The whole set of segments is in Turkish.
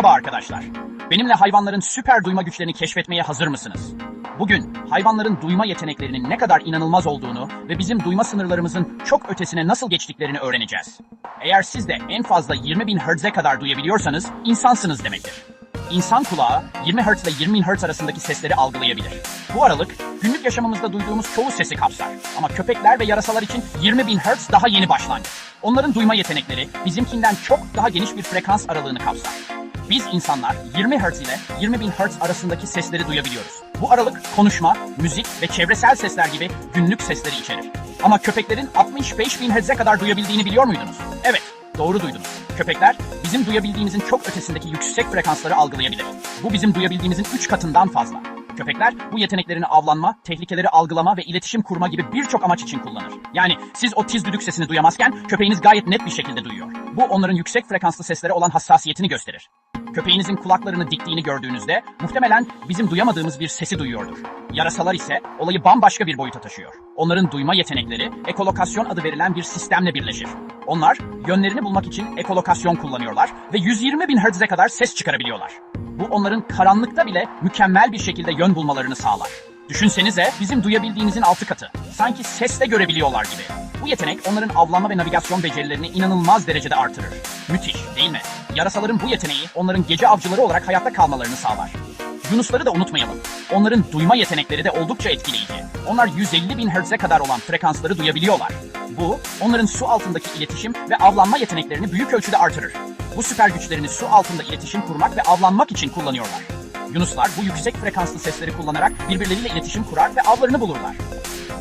Merhaba arkadaşlar. Benimle hayvanların süper duyma güçlerini keşfetmeye hazır mısınız? Bugün hayvanların duyma yeteneklerinin ne kadar inanılmaz olduğunu ve bizim duyma sınırlarımızın çok ötesine nasıl geçtiklerini öğreneceğiz. Eğer siz de en fazla 20 bin Hz'e kadar duyabiliyorsanız insansınız demektir. İnsan kulağı 20 Hz ile 20 bin Hz arasındaki sesleri algılayabilir. Bu aralık günlük yaşamımızda duyduğumuz çoğu sesi kapsar. Ama köpekler ve yarasalar için 20 bin Hz daha yeni başlangıç. Onların duyma yetenekleri bizimkinden çok daha geniş bir frekans aralığını kapsar. Biz insanlar 20 Hz ile 20 bin Hz arasındaki sesleri duyabiliyoruz. Bu aralık konuşma, müzik ve çevresel sesler gibi günlük sesleri içerir. Ama köpeklerin 65 bin Hz'e kadar duyabildiğini biliyor muydunuz? Evet, doğru duydunuz. Köpekler bizim duyabildiğimizin çok ötesindeki yüksek frekansları algılayabilir. Bu bizim duyabildiğimizin 3 katından fazla. Köpekler bu yeteneklerini avlanma, tehlikeleri algılama ve iletişim kurma gibi birçok amaç için kullanır. Yani siz o tiz düdük sesini duyamazken köpeğiniz gayet net bir şekilde duyuyor. Bu onların yüksek frekanslı seslere olan hassasiyetini gösterir. Köpeğinizin kulaklarını diktiğini gördüğünüzde muhtemelen bizim duyamadığımız bir sesi duyuyordur. Yarasalar ise olayı bambaşka bir boyuta taşıyor. Onların duyma yetenekleri ekolokasyon adı verilen bir sistemle birleşir. Onlar yönlerini bulmak için ekolokasyon kullanıyorlar ve 120 bin Hz'e kadar ses çıkarabiliyorlar. Bu onların karanlıkta bile mükemmel bir şekilde yön bulmalarını sağlar. Düşünsenize bizim duyabildiğimizin altı katı. Sanki sesle görebiliyorlar gibi. Bu yetenek onların avlanma ve navigasyon becerilerini inanılmaz derecede artırır. Müthiş değil mi? Yarasaların bu yeteneği onların gece avcıları olarak hayatta kalmalarını sağlar. Yunusları da unutmayalım. Onların duyma yetenekleri de oldukça etkileyici. Onlar 150 bin Hz'e kadar olan frekansları duyabiliyorlar. Bu, onların su altındaki iletişim ve avlanma yeteneklerini büyük ölçüde artırır. Bu süper güçlerini su altında iletişim kurmak ve avlanmak için kullanıyorlar. Yunuslar bu yüksek frekanslı sesleri kullanarak birbirleriyle iletişim kurar ve avlarını bulurlar.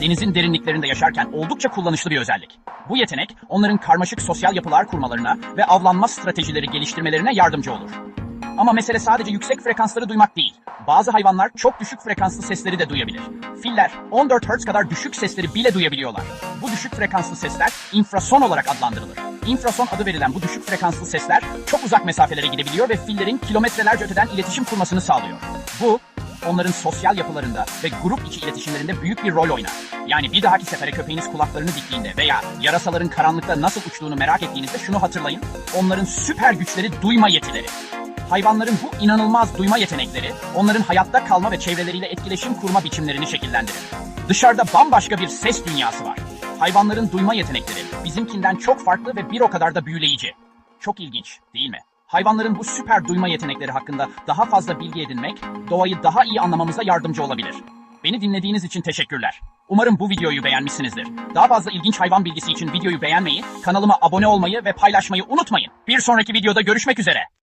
Denizin derinliklerinde yaşarken oldukça kullanışlı bir özellik. Bu yetenek onların karmaşık sosyal yapılar kurmalarına ve avlanma stratejileri geliştirmelerine yardımcı olur. Ama mesele sadece yüksek frekansları duymak değil. Bazı hayvanlar çok düşük frekanslı sesleri de duyabilir. Filler 14 Hz kadar düşük sesleri bile duyabiliyorlar. Bu düşük frekanslı sesler infrason olarak adlandırılır. İnfrason adı verilen bu düşük frekanslı sesler çok uzak mesafelere gidebiliyor ve fillerin kilometrelerce öteden iletişim kurmasını sağlıyor. Bu onların sosyal yapılarında ve grup içi iletişimlerinde büyük bir rol oynar. Yani bir dahaki sefere köpeğiniz kulaklarını diktiğinde veya yarasaların karanlıkta nasıl uçtuğunu merak ettiğinizde şunu hatırlayın. Onların süper güçleri duyma yetileri. Hayvanların bu inanılmaz duyma yetenekleri onların hayatta kalma ve çevreleriyle etkileşim kurma biçimlerini şekillendirir. Dışarıda bambaşka bir ses dünyası var. Hayvanların duyma yetenekleri bizimkinden çok farklı ve bir o kadar da büyüleyici. Çok ilginç, değil mi? Hayvanların bu süper duyma yetenekleri hakkında daha fazla bilgi edinmek, doğayı daha iyi anlamamıza yardımcı olabilir. Beni dinlediğiniz için teşekkürler. Umarım bu videoyu beğenmişsinizdir. Daha fazla ilginç hayvan bilgisi için videoyu beğenmeyi, kanalıma abone olmayı ve paylaşmayı unutmayın. Bir sonraki videoda görüşmek üzere.